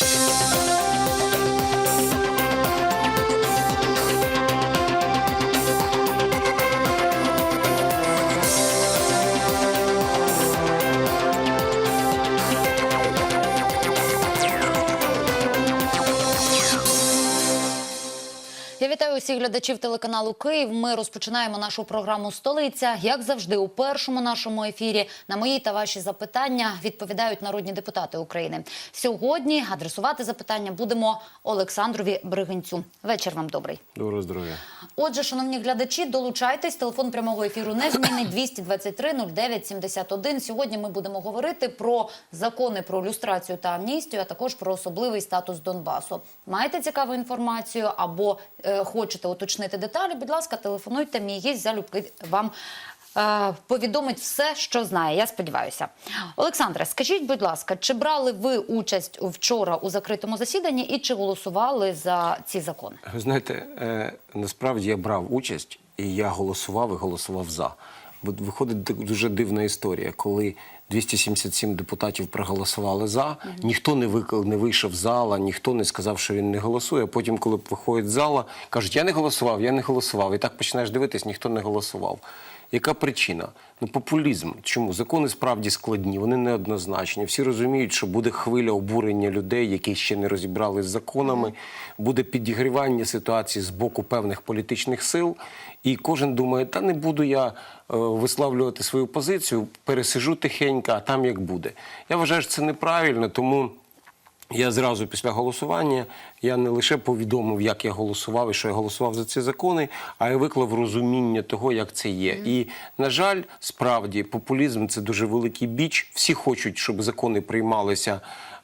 Thank you. Усіх глядачів телеканалу Київ. Ми розпочинаємо нашу програму Столиця. Як завжди, у першому нашому ефірі на мої та ваші запитання відповідають народні депутати України. Сьогодні адресувати запитання будемо Олександрові Бригинцю. Вечір вам добрий. Доброго здоров'я. Отже, шановні глядачі, долучайтесь. Телефон прямого ефіру незмінний 223 09 71. Сьогодні ми будемо говорити про закони про люстрацію та амністію, а також про особливий статус Донбасу. Маєте цікаву інформацію або е, хочете уточнити деталі? Будь ласка, телефонуйте. Мій гість залюбки вам. е, Повідомить все, що знає. Я сподіваюся, Олександре, скажіть, будь ласка, чи брали ви участь вчора у закритому засіданні і чи голосували за ці закони? Ви знаєте, е, насправді я брав участь і я голосував і голосував за. Бо виходить дуже дивна історія, коли 277 депутатів проголосували за, ніхто не виклик, не вийшов з зала, ніхто не сказав, що він не голосує. Потім, коли виходить з зала, кажуть, я не голосував, я не голосував. І так починаєш дивитись, ніхто не голосував. Яка причина? Ну, популізм. Чому? Закони справді складні, вони неоднозначні. Всі розуміють, що буде хвиля обурення людей, які ще не розібрались з законами, буде підігрівання ситуації з боку певних політичних сил. І кожен думає, та не буду я е, висловлювати свою позицію, пересижу тихенько, а там як буде. Я вважаю, що це неправильно, тому. Я зразу після голосування я не лише повідомив, як я голосував і що я голосував за ці закони, а й виклав розуміння того, як це є. І на жаль, справді популізм це дуже великий біч. Всі хочуть, щоб закони приймалися.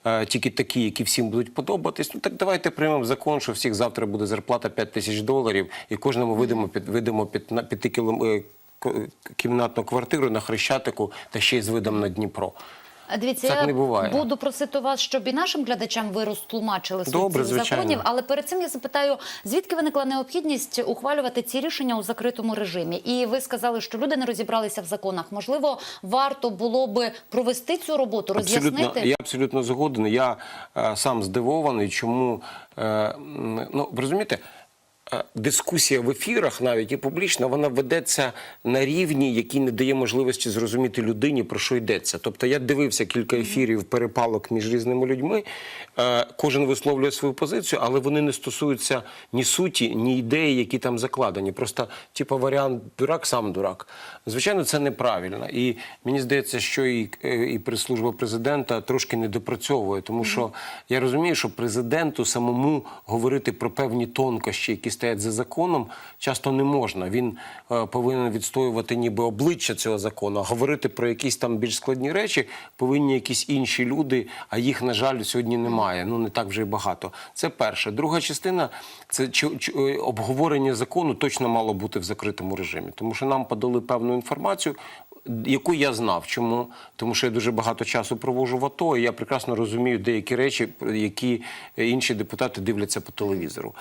е, Тільки такі, які всім будуть подобатись. Ну так давайте приймемо закон, що всіх завтра буде зарплата 5 тисяч доларів, і кожному видамо під видамо під на п'яти е, кімнатну квартиру на Хрещатику та ще й з видом на Дніпро. Дивіться, Так я не буває. буду просити вас, щоб і нашим глядачам ви розтлумачили Добре, цих звичайно. законів. Але перед цим я запитаю, звідки виникла необхідність ухвалювати ці рішення у закритому режимі? І ви сказали, що люди не розібралися в законах. Можливо, варто було би провести цю роботу, роз'яснити. Абсолютно, я абсолютно згоден. Я е, сам здивований, чому е, ну розумієте. Дискусія в ефірах, навіть і публічна, вона ведеться на рівні, який не дає можливості зрозуміти людині, про що йдеться. Тобто я дивився кілька ефірів перепалок між різними людьми. Е, Кожен висловлює свою позицію, але вони не стосуються ні суті, ні ідеї, які там закладені. Просто, типу, варіант дурак, сам дурак. Звичайно, це неправильно. І мені здається, що і, е, і прес-служба президента трошки не допрацьовує, тому що я розумію, що президенту самому говорити про певні тонкощі, які стоять за законом, часто не можна. Він е, повинен відстоювати ніби обличчя цього закону, а говорити про якісь там більш складні речі повинні якісь інші люди, а їх, на жаль, сьогодні немає. Ну не так вже й багато. Це перше. Друга частина це чи, чи, е, обговорення закону точно мало бути в закритому режимі, тому що нам подали певну інформацію. Яку я знав, чому? Тому що я дуже багато часу провожу в АТО, і я прекрасно розумію деякі речі, які інші депутати дивляться по телевізору.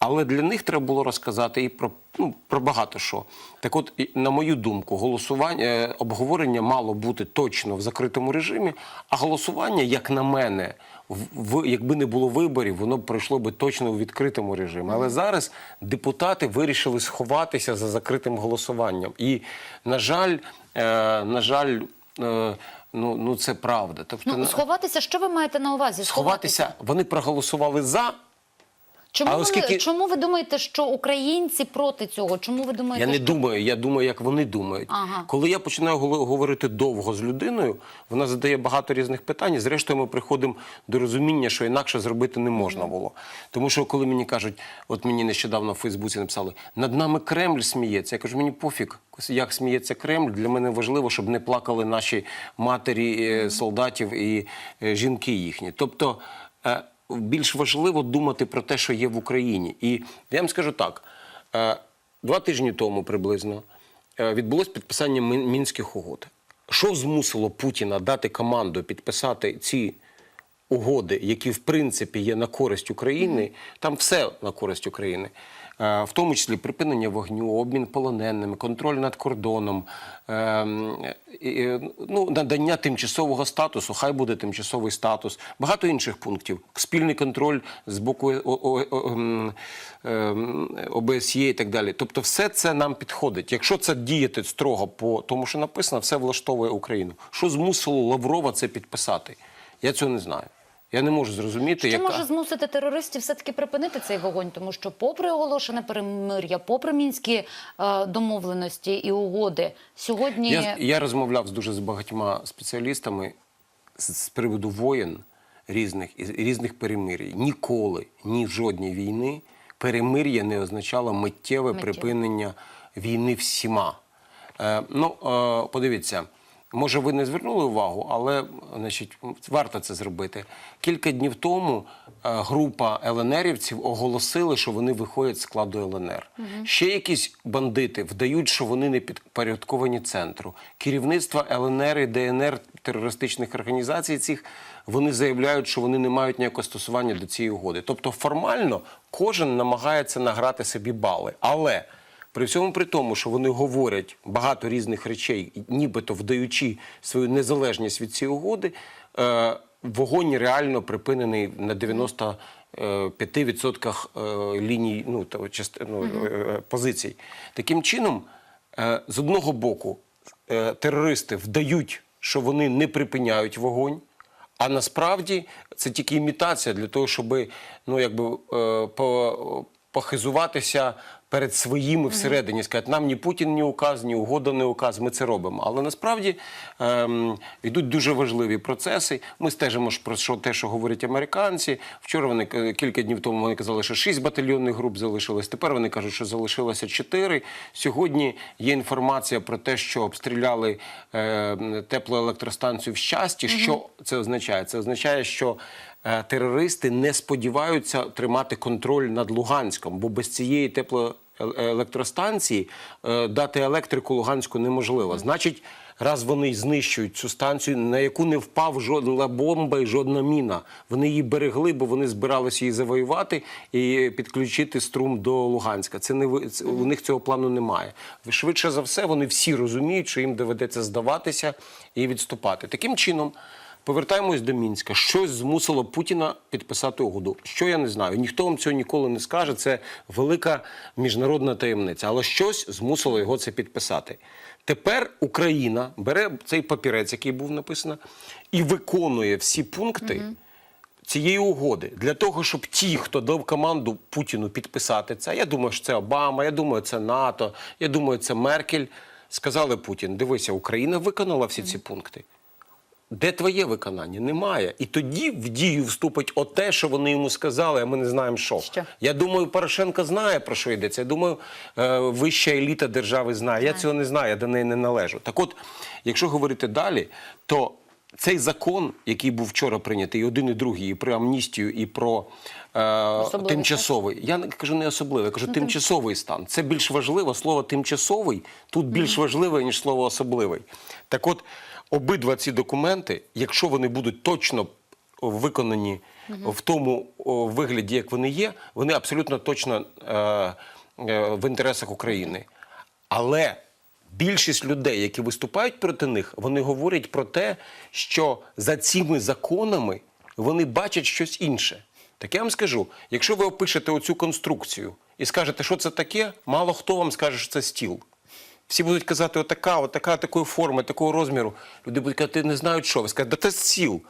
Але для них треба було розказати і про, ну, про багато що. Так от, на мою думку, голосування, е, обговорення мало бути точно в закритому режимі, а голосування, як на мене, в, якби не було виборів, воно б пройшло би точно у відкритому режимі. Але зараз депутати вирішили сховатися за закритим голосуванням. І, на жаль, е, на жаль, е, ну, ну це правда. Тобто, Ну, сховатися, що ви маєте на увазі? сховатися, вони проголосували за. Чому, А оскільки- чому ви думаєте, що українці проти цього? Чому ви думаєте, Я не що... думаю, я думаю, як вони думають. Ага. Коли я починаю говорити довго з людиною, вона задає багато різних питань. і Зрештою, ми приходимо до розуміння, що інакше зробити не можна було. Тому що коли мені кажуть, от мені нещодавно в Фейсбуці написали, над нами Кремль сміється. Я кажу, мені пофіг, як сміється Кремль. Для мене важливо, щоб не плакали наші матері е, солдатів і е, жінки їхні. Тобто. Більш важливо думати про те, що є в Україні. І я вам скажу так: е, два тижні тому приблизно е, відбулось підписання мінських угод. Що змусило Путіна дати команду підписати ці угоди, які в принципі є на користь України, там все на користь України. Е, В тому числі припинення вогню, обмін полоненими, контроль над кордоном, ем, ну, надання тимчасового статусу, хай буде тимчасовий статус, багато інших пунктів, спільний контроль з боку е, ем, ем, ОБСЄ і так далі. Тобто, все це нам підходить. Якщо це діяти строго по тому, що написано, все влаштовує Україну. Що змусило Лаврова це підписати? Я цього не знаю. Я не можу зрозуміти, Що яка може змусити терористів все-таки припинити цей вогонь? Тому що, попри оголошене перемир'я, попри мінські е, домовленості і угоди, сьогодні Я, я розмовляв з дуже з багатьма спеціалістами з, з приводу воєн різних і різних перемир'я. Ніколи, ні в жодній війни перемир'я не означало миттєве Миттєве. припинення війни всіма. Е, ну, е, подивіться. Може, ви не звернули увагу, але значить, варто це зробити. Кілька днів тому е, група ЛНРівців оголосили, що вони виходять з складу ЛНР. Ще якісь бандити вдають, що вони не підпорядковані центру. Керівництво ЛНР і ДНР терористичних організацій цих вони заявляють, що вони не мають ніякого стосування до цієї угоди. Тобто, формально кожен намагається награти собі бали. Але при всьому при тому, що вони говорять багато різних речей, нібито вдаючи свою незалежність від цієї угоди, е, вогонь реально припинений на 95% е, ліній ну, то, част, ну, е, позицій. Таким чином, з одного боку, терористи вдають, що вони не припиняють вогонь. А насправді це тільки імітація для того, щоб ну, якби, похизуватися перед своїми всередині, сказати, нам ні Путін, ні указ, ні угода, не указ, ми це робимо. Але насправді ем, йдуть дуже важливі процеси. Ми стежимо ж про що, те, що говорять американці. Вчора вони е, кілька днів тому вони казали, що 6 батальйонних груп залишилось. Тепер вони кажуть, що залишилося 4. Сьогодні є інформація про те, що обстріляли е, теплоелектростанцію в щасті. Що це означає? Це означає, що е, терористи не сподіваються тримати контроль над Луганськом, бо без цієї теплоелектростанції е, дати електрику Луганську неможливо. Значить, раз вони знищують цю станцію, на яку не впав жодна бомба і жодна міна. Вони її берегли, бо вони збиралися її завоювати і підключити струм до Луганська. Це не у них цього плану немає. Швидше за все, вони всі розуміють, що їм доведеться здаватися і відступати. Таким чином. Повертаємось до Мінська. Щось змусило Путіна підписати угоду. Що я не знаю. Ніхто вам цього ніколи не скаже. Це велика міжнародна таємниця. Але щось змусило його це підписати. Тепер Україна бере цей папірець, який був написано, і виконує всі пункти. Цієї угоди для того, щоб ті, хто дав команду Путіну підписати це, я думаю, що це Обама, я думаю, це НАТО, я думаю, це Меркель. Сказали Путін: дивися, Україна виконала всі ці пункти. Де твоє виконання? Немає. І тоді в дію вступить оте, що вони йому сказали, а ми не знаємо, що. Що? Я думаю, Порошенко знає, про що йдеться. Я думаю, е, вища еліта держави знає. Я цього не знаю, я до неї не належу. Так от, якщо говорити далі, то цей закон, який був вчора прийнятий, і один, і другий, і про амністію, і про е, тимчасовий. Я не кажу не особливий, я кажу тимчасовий стан. Це більш важливо. Слово тимчасовий тут більш важливе, ніж слово особливий. Так от, обидва ці документи, якщо вони будуть точно виконані в тому вигляді, як вони є, вони абсолютно точно е, е, в інтересах України. Але більшість людей, які виступають проти них, вони говорять про те, що за цими законами вони бачать щось інше. Так я вам скажу: якщо ви опишете оцю конструкцію і скажете, що це таке, мало хто вам скаже, що це стіл. Всі будуть казати, отака, отака, такої форми, такого розміру. Люди будуть казати, не знають, що. Ви скажете, да це стіл.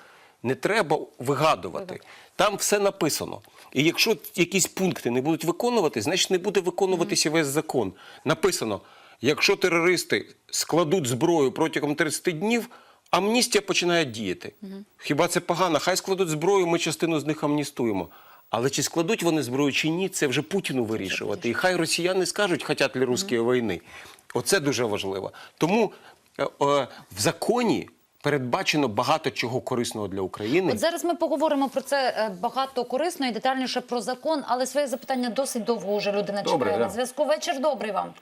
Не треба вигадувати. Там все написано. І якщо якісь пункти не будуть виконувати, значить не буде виконуватися весь закон. Написано: якщо терористи складуть зброю протягом 30 днів, амністія починає діяти. Хіба це погано? Хай складуть зброю, ми частину з них амністуємо. Але чи складуть вони зброю чи ні, це вже Путіну вирішувати. І хай росіяни скажуть, хотять ли русські війни. Оце дуже важливо. Тому е, е, в законі передбачено багато чого корисного для України. От зараз ми поговоримо про це е, багато корисно і детальніше про закон, але своє запитання досить довго вже людина Добре, чекає да. на зв'язку. Вечір добрий вам.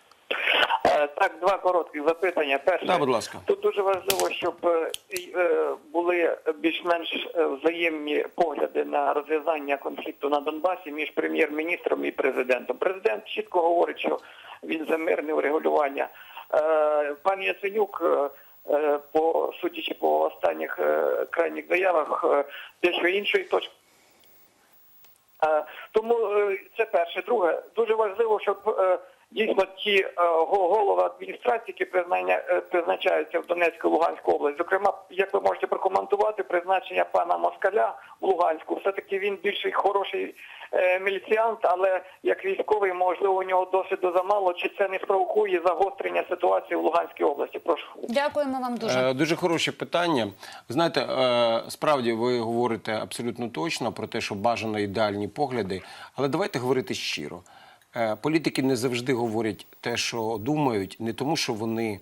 Е, Так, два короткі запитання. Перше, Да, будь ласка. тут дуже важливо, щоб е, е, були більш-менш взаємні погляди на розв'язання конфлікту на Донбасі між прем'єр-міністром і президентом. Президент чітко говорить, що він за мирне урегулювання. Пан Яценюк, по судячи по останніх крайніх заявах, дещо іншої точки. Тому це перше. Друге, дуже важливо, щоб дійсно ті е, го- голови адміністрації, які признання, е, призначаються в Донецьку і Луганську область, зокрема, як ви можете прокоментувати призначення пана Москаля в Луганську, все-таки він більший хороший е, міліціант, але як військовий, можливо, у нього досвіду замало, чи це не спровокує загострення ситуації в Луганській області? Прошу. Дякуємо вам дуже. Дуже хороше питання. Знаєте, справді ви говорите абсолютно точно про те, що бажано ідеальні погляди, але давайте говорити щиро. Е, Політики не завжди говорять те, що думають, не тому, що вони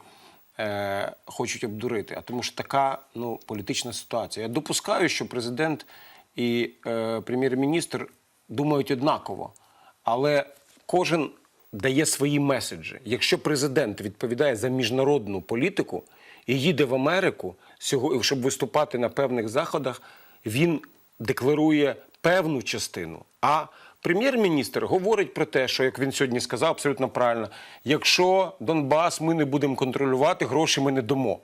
е, хочуть обдурити, а тому, що така ну, політична ситуація. Я допускаю, що президент і е, прем'єр-міністр думають однаково, але кожен дає свої меседжі. Якщо президент відповідає за міжнародну політику і їде в Америку, щоб виступати на певних заходах, він декларує певну частину. А прем'єр-міністр говорить про те, що як він сьогодні сказав, абсолютно правильно: якщо Донбас ми не будемо контролювати, гроші ми не дамо.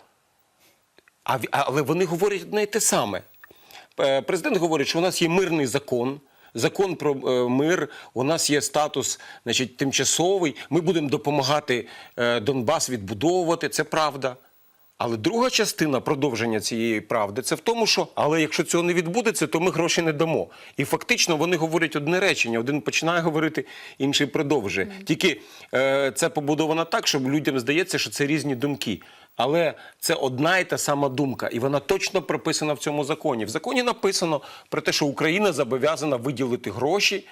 А, але вони говорять одне й те саме. Е, Президент говорить, що у нас є мирний закон. Закон про е, мир, у нас є статус значить, тимчасовий. Ми будемо допомагати е, Донбас відбудовувати. Це правда. Але друга частина продовження цієї правди це в тому, що але якщо цього не відбудеться, то ми гроші не дамо. І фактично вони говорять одне речення: один починає говорити, інший продовжує. Тільки е, це побудовано так, щоб людям здається, що це різні думки. Але це одна і та сама думка, і вона точно прописана в цьому законі. В законі написано про те, що Україна зобов'язана виділити гроші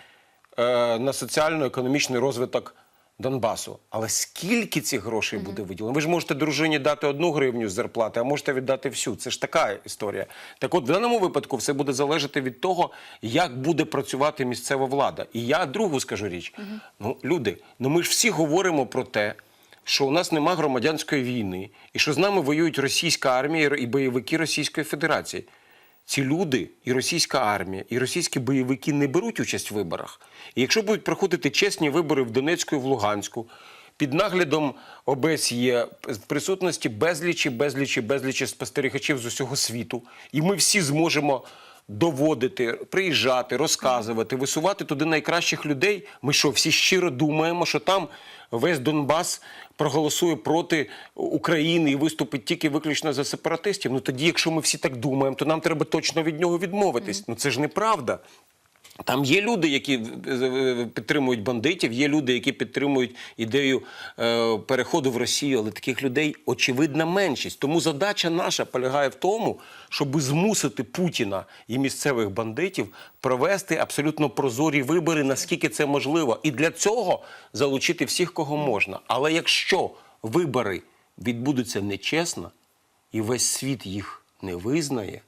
е, на соціально-економічний розвиток Донбасу. Але скільки цих грошей буде виділено? Ви ж можете дружині дати одну гривню з зарплати, а можете віддати всю. Це ж така історія. Так от, в даному випадку все буде залежати від того, як буде працювати місцева влада. І я другу скажу річ: ну, люди, ну ми ж всі говоримо про те. Що у нас нема громадянської війни, і що з нами воюють російська армія і бойовики Російської Федерації. Ці люди, і російська армія, і російські бойовики не беруть участь в виборах. І якщо будуть проходити чесні вибори в Донецьку і в Луганську, під наглядом ОБСЄ, в присутності безлічі, безлічі, безлічі спостерігачів з усього світу, і ми всі зможемо доводити, приїжджати, розказувати, висувати туди найкращих людей. Ми що, всі щиро думаємо, що там весь Донбас проголосує проти України і виступить тільки виключно за сепаратистів. Ну тоді, якщо ми всі так думаємо, то нам треба точно від нього відмовитись. Ну це ж неправда. Там є люди, які підтримують бандитів, є люди, які підтримують ідею е, переходу в Росію, але таких людей очевидна меншість. Тому задача наша полягає в тому, щоб змусити Путіна і місцевих бандитів провести абсолютно прозорі вибори, наскільки це можливо, і для цього залучити всіх, кого можна. Але якщо вибори відбудуться нечесно, і весь світ їх не визнає.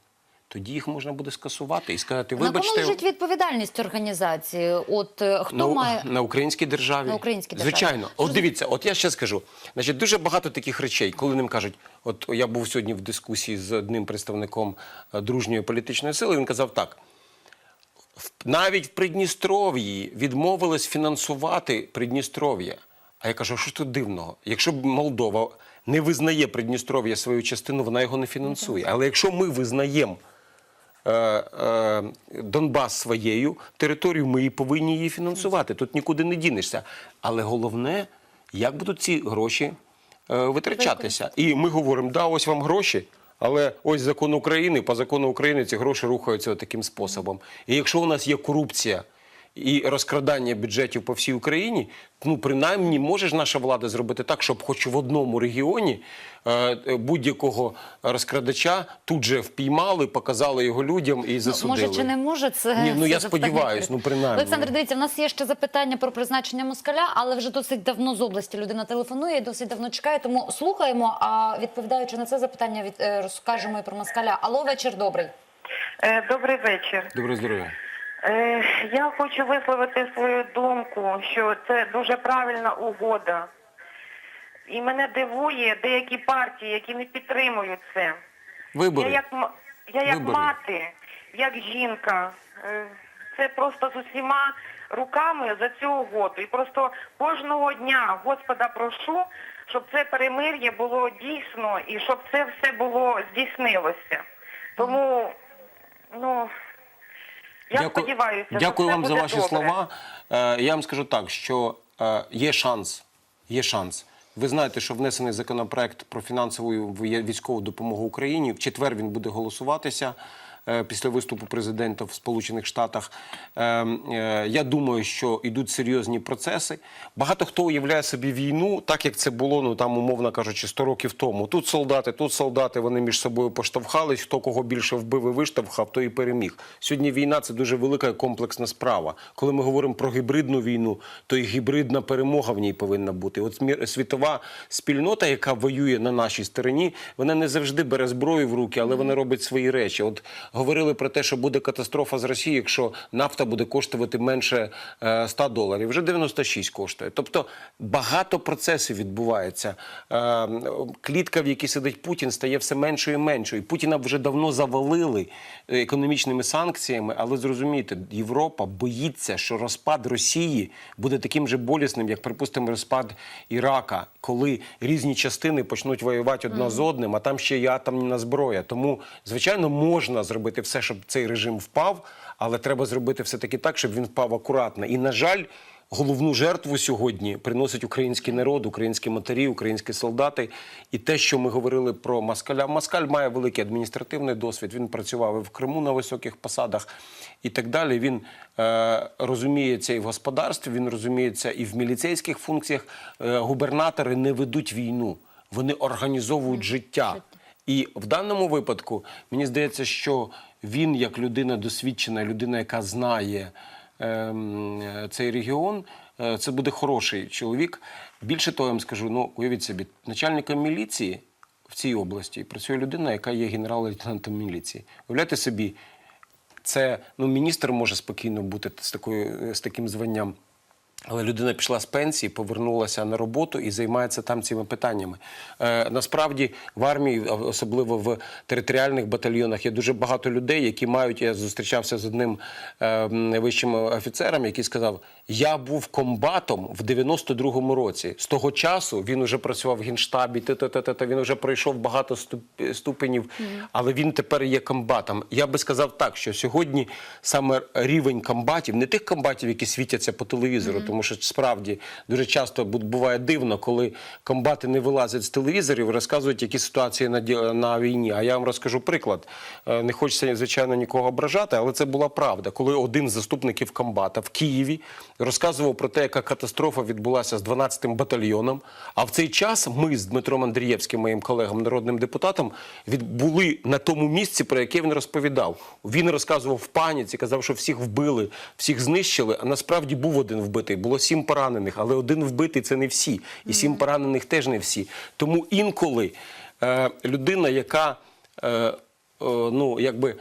Тоді їх можна буде скасувати і сказати, На кому лежить відповідальність організації? От е, хто на, має на українській державі. На українській державі. Звичайно. От дивіться, от я ще скажу. Значить, дуже багато таких речей, коли ним кажуть, от я був сьогодні в дискусії з одним представником е, дружньої політичної сили, він казав так. Навіть в Придністров'ї відмовились фінансувати Придністров'я. А я кажу, що тут дивного? Якщо б Молдова не визнає Придністров'я свою частину, вона його не фінансує. Але якщо ми визнаємо Донбас своєю територією, ми і повинні її фінансувати. Тут нікуди не дінешся. Але головне, як будуть ці гроші е, витрачатися. І ми говоримо, да, ось вам гроші. Але ось закон України, по закону України ці гроші рухаються таким способом. І якщо у нас є корупція і розкрадання бюджетів по всій Україні, ну принаймні може ж наша влада зробити так, щоб хоч в одному регіоні е, е, будь-якого розкрадача тут же впіймали, показали його людям і засудили. Може чи не може, це Ні, ну, це я сподіваюсь, ну, принаймні. Олександр, дивіться, в нас є ще запитання про призначення москаля, але вже досить давно з області людина телефонує, і досить давно чекає. Тому слухаємо. А відповідаючи на це запитання, від е, розкажемо і про москаля. Алло, вечір добрий. Добрий вечір. Добре здоров'я. Е, Я хочу висловити свою думку, що це дуже правильна угода. І мене дивує деякі партії, які не підтримують це. Вибори. Я як, я як Вибори. мати, як жінка, е, це просто з усіма руками за цю угоду. І просто кожного дня Господа прошу, щоб це перемир'я було дійсно і щоб це все було здійснилося. Тому, ну, я Дякую- сподіваюся, Дякую вам за ваші добре. слова. Е, Я вам скажу так, що е, є шанс. Є шанс. Ви знаєте, що внесений законопроект про фінансову військову допомогу Україні. В четвер він буде голосуватися. Е, Після виступу президента в Сполучених Штатах Е, е, я думаю, що йдуть серйозні процеси. Багато хто уявляє собі війну, так як це було, ну там умовно кажучи, 100 років тому. Тут солдати, тут солдати, вони між собою поштовхались. Хто кого більше вбив і виштовхав, той і переміг. Сьогодні війна це дуже велика і комплексна справа. Коли ми говоримо про гібридну війну, то і гібридна перемога в ній повинна бути. От світова спільнота, яка воює на нашій стороні, вона не завжди бере зброю в руки, але вона робить свої речі. От говорили про те, що буде катастрофа з Росії, якщо нафта буде коштувати менше е, 100 доларів. Вже 96 коштує. Тобто багато процесів відбувається. Е, Клітка, в якій сидить Путін, стає все меншою і меншою. Путіна вже давно завалили е, економічними санкціями, але зрозумійте, Європа боїться, що розпад Росії буде таким же болісним, як, припустимо, розпад Ірака, коли різні частини почнуть воювати одна з одним, а там ще є атомна зброя. Тому, звичайно, можна зробити все, щоб цей режим впав, але треба зробити все таки так, щоб він впав акуратно. І, на жаль, головну жертву сьогодні приносить український народ, українські матері, українські солдати. І те, що ми говорили про Маскаля. Маскаль має великий адміністративний досвід. Він працював і в Криму на високих посадах і так далі. Він е, розуміється і в господарстві, він розуміється і в міліцейських функціях. Е, губернатори не ведуть війну, вони організовують життя. І в даному випадку мені здається, що він, як людина досвідчена, людина, яка знає е, цей регіон, е, це буде хороший чоловік. Більше того, я вам скажу, ну уявіть собі, начальником міліції в цій області працює людина, яка є генерал-лейтенантом міліції. Уявляєте собі, це ну, міністр може спокійно бути з, такою, з таким званням. Але людина пішла з пенсії, повернулася на роботу і займається там цими питаннями. Е, насправді в армії, особливо в територіальних батальйонах, є дуже багато людей, які мають. Я зустрічався з одним е, вищим офіцером, який сказав: Я був комбатом в 92-му році. З того часу він вже працював в генштабі, та-та-та-та, він вже пройшов багато ступ- ступенів, але він тепер є комбатом. Я би сказав так, що сьогодні саме рівень комбатів, не тих комбатів, які світяться по телевізору, тому що справді дуже часто буває дивно, коли комбати не вилазять з телевізорів, розказують, які ситуації на, на війні. А я вам розкажу приклад. Е, Не хочеться, звичайно, нікого ображати, але це була правда. Коли один з заступників комбата в Києві розказував про те, яка катастрофа відбулася з 12-м батальйоном. А в цей час ми з Дмитром Андрієвським, моїм колегом, народним депутатом, від- були на тому місці, про яке він розповідав. Він розказував в паніці, казав, що всіх вбили, всіх знищили. А насправді був один вбитий. Було сім поранених, але один вбитий це не всі. І сім поранених теж не всі. Тому інколи е, людина, яка е, е, ну, якби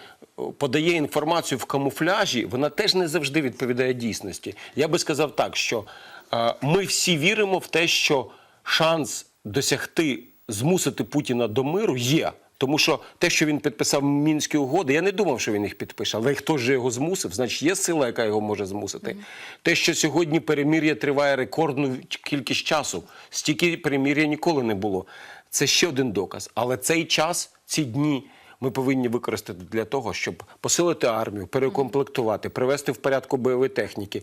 подає інформацію в камуфляжі, вона теж не завжди відповідає дійсності. Я би сказав так, що е, ми всі віримо в те, що шанс досягти, змусити Путіна до миру є. Тому що те, що він підписав мінські угоди, я не думав, що він їх підпише. Але хто ж його змусив? Значить, є сила, яка його може змусити. Те, що сьогодні перемір'я триває рекордну кількість часу, стільки перемір'я ніколи не було. Це ще один доказ. Але цей час, ці дні. Ми повинні використати для того, щоб посилити армію, перекомплектувати, привести в порядку бойові техніки,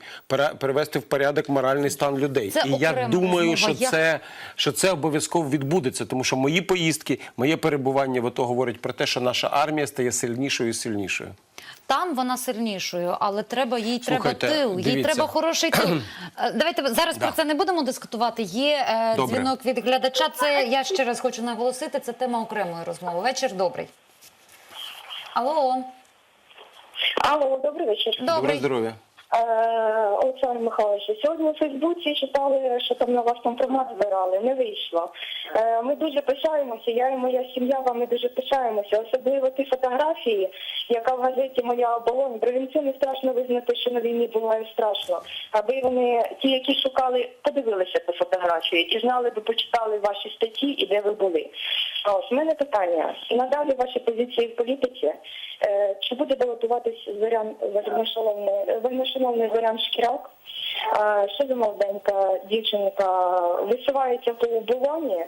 привести в порядок моральний стан людей. Це І я думаю, що це, що це обов'язково відбудеться, тому що мої поїздки, моє перебування в АТО говорять про те, що наша армія стає сильнішою і сильнішою. Там вона сильнішою, але треба їй Слухайте, треба тил. Їй треба хороший тил. Е, Давайте зараз про це не будемо дискутувати. Є е, дзвінок від глядача. Це я ще раз хочу наголосити. Це тема окремої розмови. Вечір добрий. Алло, Алло, добрий вечір. Добре добрий. здоров'я. Е, Олександр Михайлович, сьогодні у Фейсбуці читали, що там на вас компромат збирали. Не вийшло. Е, Ми дуже пишаємося, я і моя сім'я вами дуже пишаємося. Особливо ті фотографії, яка в газеті Моя оболонь. Провінцію не страшно визнати, що на війні буває страшно. Аби вони, ті, які шукали, подивилися по фотографії і знали би, почитали ваші статті і де ви були. Ось в мене питання. Надалі ваші позиції в політиці. Е, Чи буде балотуватись Зорян вельмишановний вельмишановний Зорян Шкіряк? Ще за молоденька дівчинка висувається по оболоні.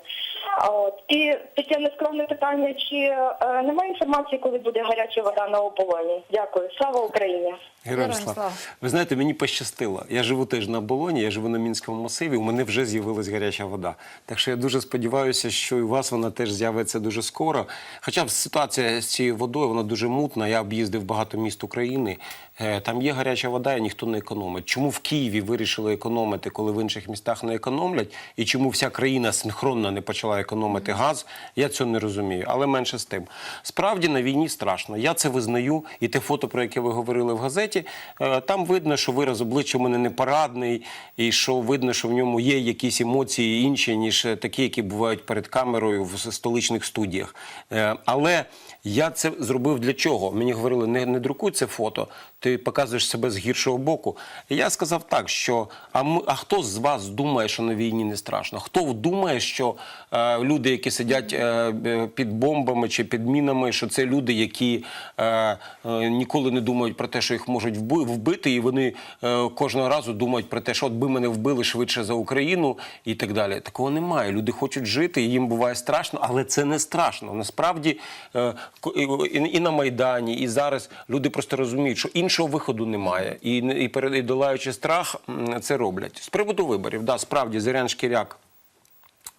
А От і таке нескромне питання: чи е, немає інформації, коли буде гаряча вода на оболоні? Дякую. Слава Україні! Героям слава. Ви знаєте, мені пощастило. Я живу теж на Болоні, я живу на Мінському масиві. У мене вже з'явилась гаряча вода. Так що я дуже сподіваюся, що і у вас вона теж з'явиться дуже скоро. Хоча ситуація з цією водою вона дуже мутна. Я об'їздив багато міст України. Е, Там є гаряча вода, і ніхто не економить. Чому в Києві вирішили економити, коли в інших містах не економлять? І чому вся країна синхронно не почала економити газ? Я цього не розумію. Але менше з тим. Справді на війні страшно. Я це визнаю. І те фото, про яке ви говорили в газеті, е, там видно, що вираз обличчя у мене не парадний, і що видно, що в ньому є якісь емоції інші, ніж е, такі, які бувають перед камерою в столичних студіях. Е, Але я це зробив для чого? Мені говорили, не, не друкуй це фото, ти показуєш себе з гіршого боку. Я сказав так, що а, ми, а хто з вас думає, що на війні не страшно? Хто думає, що е, люди, які сидять е, під бомбами чи під мінами, що це люди, які е, е, ніколи не думають про те, що їх можуть вби- вбити, і вони е, кожного разу думають про те, що от би мене вбили швидше за Україну і так далі. Такого немає. Люди хочуть жити, їм буває страшно, але це не страшно. Насправді е, і, і, на Майдані, і зараз люди просто розуміють, що іншого виходу немає. І, і, перед- і долаючи страх, це роблять. З приводу виборів, да, справді Зорян Шкіряк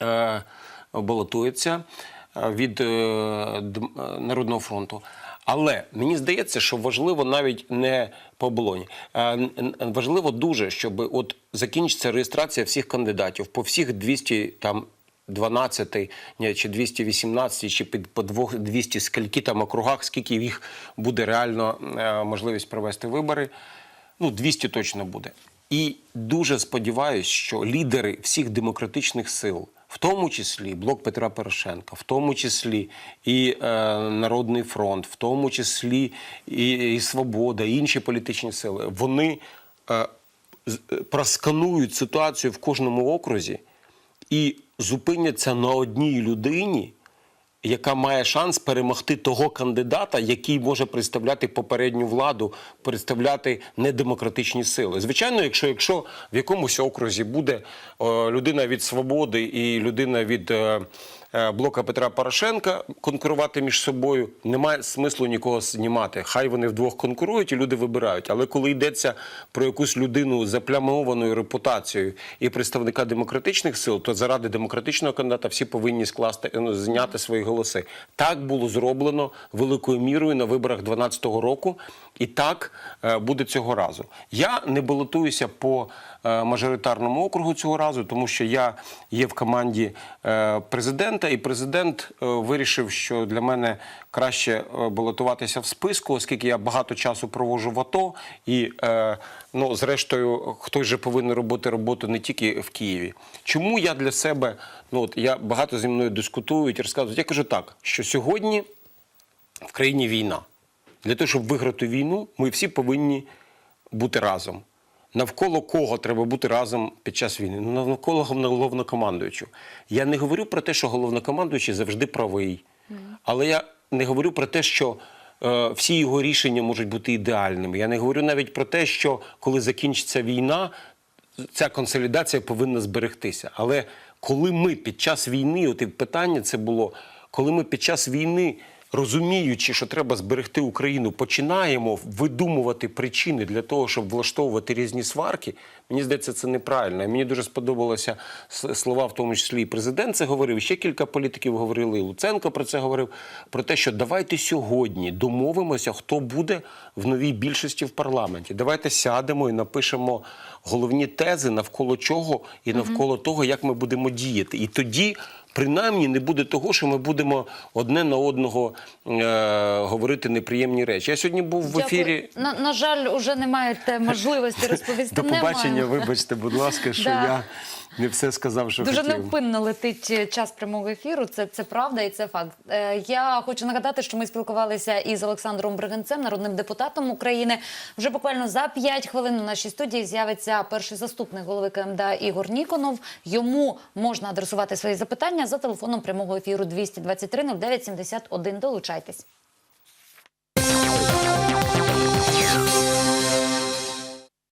е, балотується е, від е, е, Народного фронту. Але мені здається, що важливо навіть не по оболоні. Е, Важливо дуже, щоб от закінчиться реєстрація всіх кандидатів по всіх 200 там. 12 ні, чи 218, чи під по двох 200, скільки там округах, скільки їх буде реально е, можливість провести вибори. Ну, 200 точно буде. І дуже сподіваюся, що лідери всіх демократичних сил, в тому числі блок Петра Порошенка, в тому числі і е, Народний фронт, в тому числі і, і Свобода, і інші політичні сили, вони е, е, просканують ситуацію в кожному окрузі і зупиняться на одній людині, яка має шанс перемогти того кандидата, який може представляти попередню владу, представляти недемократичні сили. Звичайно, якщо, якщо в якомусь окрузі буде е, людина від свободи і людина від. Е, е, Блока Петра Порошенка конкурувати між собою немає смислу нікого знімати. Хай вони вдвох конкурують і люди вибирають. Але коли йдеться про якусь людину з заплямованою репутацією і представника демократичних сил, то заради демократичного кандидата всі повинні скласти ну, зняти свої голоси. Так було зроблено великою мірою на виборах 2012 року, і так е, буде цього разу. Я не балотуюся по е, мажоритарному округу цього разу, тому що я є в команді е, президента, і президент вирішив, що для мене краще балотуватися в списку, оскільки я багато часу проводжу в АТО, і ну, зрештою, хтось же повинен робити роботу не тільки в Києві. Чому я для себе, ну от я багато зі мною дискутують, розказують. Я кажу так, що сьогодні в країні війна. Для того, щоб виграти війну, ми всі повинні бути разом. Навколо кого треба бути разом під час війни? Ну, навколо головнокомандуючого. Я не говорю про те, що головнокомандуючий завжди правий. Але я не говорю про те, що е, всі його рішення можуть бути ідеальними. Я не говорю навіть про те, що коли закінчиться війна, ця консолідація повинна зберегтися. Але коли ми під час війни, от і питання це було, коли ми під час війни, розуміючи, що треба зберегти Україну, починаємо видумувати причини для того, щоб влаштовувати різні сварки, мені здається, це неправильно. І мені дуже сподобалося слова, в тому числі і президент це говорив, ще кілька політиків говорили, і Луценко про це говорив, про те, що давайте сьогодні домовимося, хто буде в новій більшості в парламенті. Давайте сядемо і напишемо головні тези, навколо чого і навколо того, як ми будемо діяти. І тоді принаймні не буде того, що ми будемо одне на одного е, говорити неприємні речі. Я сьогодні був в ефірі. На, на жаль, уже не маєте можливості розповісти. До побачення, Немає. Вибачте, будь ласка, що Да. я не все сказав, що Дуже хотів. невпинно летить е, час прямого ефіру. Це, це правда і це факт. Е, я хочу нагадати, що ми спілкувалися із Олександром Бригинцем, народним депутатом України. Вже буквально за 5 хвилин у нашій студії з'явиться перший заступник голови КМДА Ігор Ніконов. Йому можна адресувати свої запитання за телефоном прямого ефіру 223 09 71. Долучайтесь.